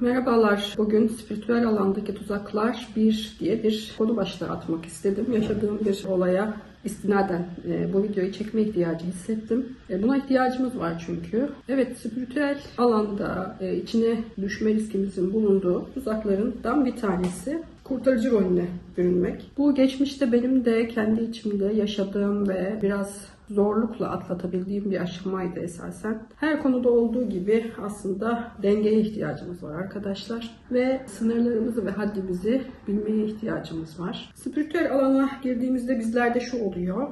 Merhabalar. Bugün spiritüel alandaki tuzaklar bir diye bir konu başlığı atmak istedim. Yaşadığım bir olaya istinaden e, bu videoyu çekme ihtiyacı hissettim. E, buna ihtiyacımız var çünkü. Evet, spiritüel alanda e, içine düşme riskimizin bulunduğu tuzaklarından bir tanesi kurtarıcı rolüne bürünmek. Bu geçmişte benim de kendi içimde yaşadığım ve biraz zorlukla atlatabildiğim bir aşamaydı esasen. Her konuda olduğu gibi aslında dengeye ihtiyacımız var arkadaşlar. Ve sınırlarımızı ve haddimizi bilmeye ihtiyacımız var. Spiritüel alana girdiğimizde bizlerde şu oluyor.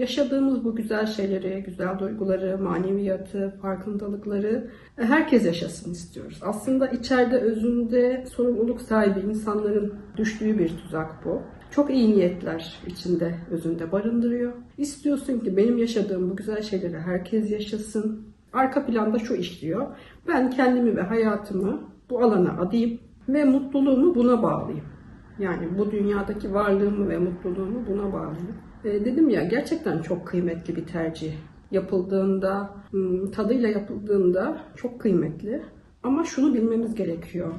Yaşadığımız bu güzel şeyleri, güzel duyguları, maneviyatı, farkındalıkları e, herkes yaşasın istiyoruz. Aslında içeride özünde sorumluluk sahibi insanların düştüğü bir tuzak bu. Çok iyi niyetler içinde, özünde barındırıyor. İstiyorsun ki benim yaşadığım bu güzel şeyleri herkes yaşasın. Arka planda şu işliyor. Ben kendimi ve hayatımı bu alana adayım ve mutluluğumu buna bağlayayım. Yani bu dünyadaki varlığımı ve mutluluğumu buna bağlayayım. E, dedim ya gerçekten çok kıymetli bir tercih. Yapıldığında, hmm, tadıyla yapıldığında çok kıymetli. Ama şunu bilmemiz gerekiyor.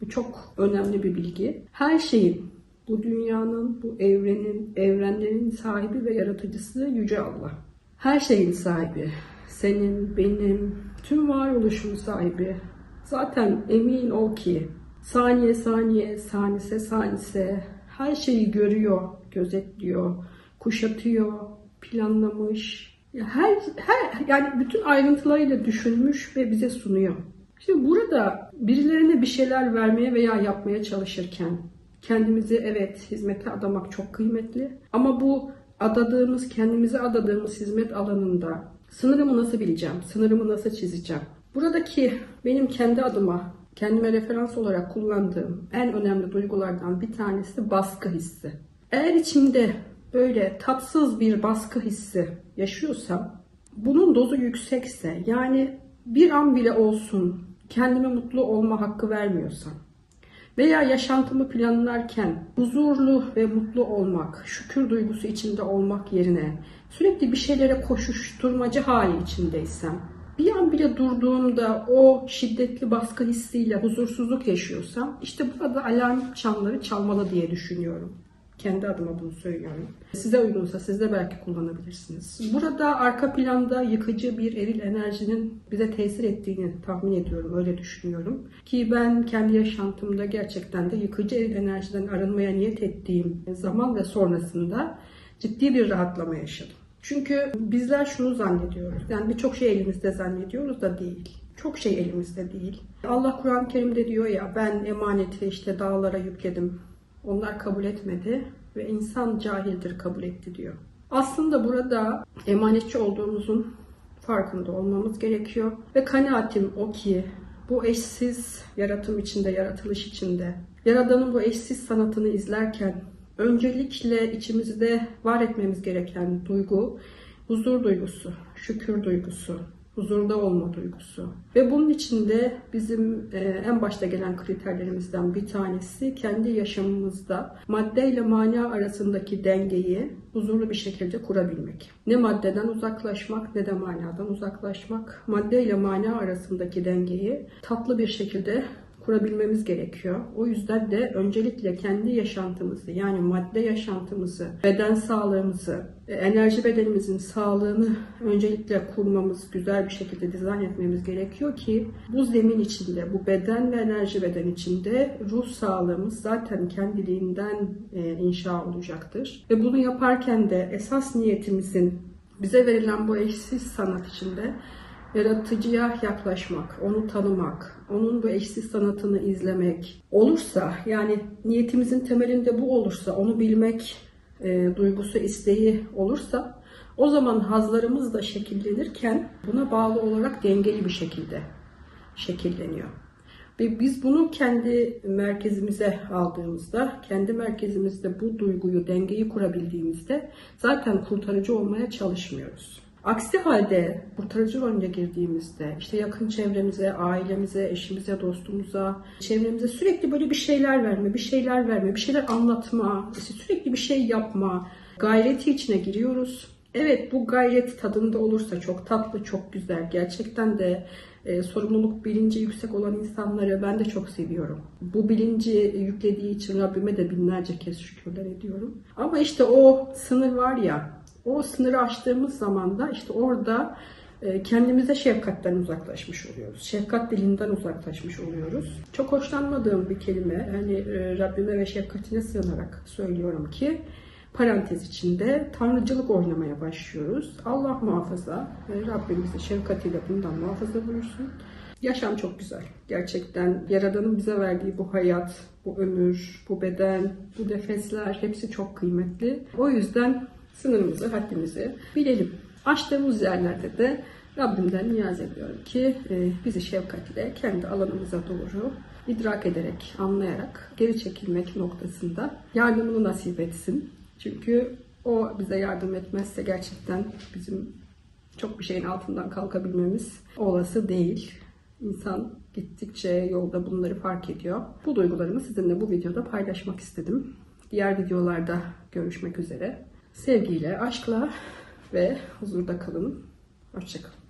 Bu çok önemli bir bilgi. Her şeyin, bu dünyanın, bu evrenin, evrenlerin sahibi ve yaratıcısı Yüce Allah. Her şeyin sahibi. Senin, benim, tüm varoluşun sahibi. Zaten emin ol ki saniye saniye, sanise sanise her şeyi görüyor, gözetliyor, kuşatıyor, planlamış. Her, her yani bütün ayrıntılarıyla düşünmüş ve bize sunuyor. Şimdi burada birilerine bir şeyler vermeye veya yapmaya çalışırken kendimizi evet hizmete adamak çok kıymetli. Ama bu adadığımız, kendimize adadığımız hizmet alanında sınırımı nasıl bileceğim, sınırımı nasıl çizeceğim? Buradaki benim kendi adıma, kendime referans olarak kullandığım en önemli duygulardan bir tanesi baskı hissi. Eğer içimde böyle tatsız bir baskı hissi yaşıyorsam, bunun dozu yüksekse, yani bir an bile olsun kendime mutlu olma hakkı vermiyorsam, veya yaşantımı planlarken huzurlu ve mutlu olmak, şükür duygusu içinde olmak yerine sürekli bir şeylere koşuşturmacı hali içindeysem, bir an bile durduğumda o şiddetli baskı hissiyle huzursuzluk yaşıyorsam, işte burada alarm çanları çalmalı diye düşünüyorum. Kendi adıma bunu söylüyorum. Size uygunsa siz de belki kullanabilirsiniz. Burada arka planda yıkıcı bir eril enerjinin bize tesir ettiğini tahmin ediyorum. Öyle düşünüyorum. Ki ben kendi yaşantımda gerçekten de yıkıcı eril enerjiden arınmaya niyet ettiğim zaman ve sonrasında ciddi bir rahatlama yaşadım. Çünkü bizler şunu zannediyoruz. Yani birçok şey elimizde zannediyoruz da değil. Çok şey elimizde değil. Allah Kur'an-ı Kerim'de diyor ya ben emaneti işte dağlara yükledim onlar kabul etmedi ve insan cahildir kabul etti diyor. Aslında burada emanetçi olduğumuzun farkında olmamız gerekiyor. Ve kanaatim o ki bu eşsiz yaratım içinde, yaratılış içinde, Yaradan'ın bu eşsiz sanatını izlerken öncelikle içimizde var etmemiz gereken duygu huzur duygusu, şükür duygusu, huzurda olma duygusu. Ve bunun içinde bizim e, en başta gelen kriterlerimizden bir tanesi kendi yaşamımızda madde ile mana arasındaki dengeyi huzurlu bir şekilde kurabilmek. Ne maddeden uzaklaşmak ne de manadan uzaklaşmak. Madde ile mana arasındaki dengeyi tatlı bir şekilde kurabilmemiz gerekiyor. O yüzden de öncelikle kendi yaşantımızı yani madde yaşantımızı, beden sağlığımızı, e, enerji bedenimizin sağlığını öncelikle kurmamız, güzel bir şekilde dizayn etmemiz gerekiyor ki bu zemin içinde, bu beden ve enerji beden içinde ruh sağlığımız zaten kendiliğinden e, inşa olacaktır. Ve bunu yaparken de esas niyetimizin bize verilen bu eşsiz sanat içinde yaratıcıya yaklaşmak, onu tanımak, onun bu eşsiz sanatını izlemek olursa, yani niyetimizin temelinde bu olursa, onu bilmek e, duygusu, isteği olursa, o zaman hazlarımız da şekillenirken buna bağlı olarak dengeli bir şekilde şekilleniyor. Ve biz bunu kendi merkezimize aldığımızda, kendi merkezimizde bu duyguyu, dengeyi kurabildiğimizde zaten kurtarıcı olmaya çalışmıyoruz. Aksi halde kurtarıcı rolüne girdiğimizde işte yakın çevremize, ailemize, eşimize, dostumuza, çevremize sürekli böyle bir şeyler verme, bir şeyler verme, bir şeyler anlatma, işte sürekli bir şey yapma gayreti içine giriyoruz. Evet bu gayret tadında olursa çok tatlı, çok güzel. Gerçekten de e, sorumluluk bilinci yüksek olan insanları ben de çok seviyorum. Bu bilinci yüklediği için Rabbime de binlerce kez şükürler ediyorum. Ama işte o sınır var ya, o sınırı aştığımız zaman da işte orada e, kendimize şefkatten uzaklaşmış oluyoruz. Şefkat dilinden uzaklaşmış oluyoruz. Çok hoşlanmadığım bir kelime. Hani e, Rabbime ve şefkatine sığınarak söylüyorum ki parantez içinde tanrıcılık oynamaya başlıyoruz. Allah muhafaza Rabbim bizi şefkatiyle bundan muhafaza buyursun. Yaşam çok güzel. Gerçekten Yaradan'ın bize verdiği bu hayat, bu ömür, bu beden, bu nefesler hepsi çok kıymetli. O yüzden sınırımızı, haddimizi bilelim. Açtığımız yerlerde de Rabbimden niyaz ediyorum ki e, bizi şefkatle kendi alanımıza doğru idrak ederek, anlayarak geri çekilmek noktasında yardımını nasip etsin. Çünkü o bize yardım etmezse gerçekten bizim çok bir şeyin altından kalkabilmemiz olası değil. İnsan gittikçe yolda bunları fark ediyor. Bu duygularımı sizinle bu videoda paylaşmak istedim. Diğer videolarda görüşmek üzere. Sevgiyle, aşkla ve huzurda kalın. Hoşçakalın.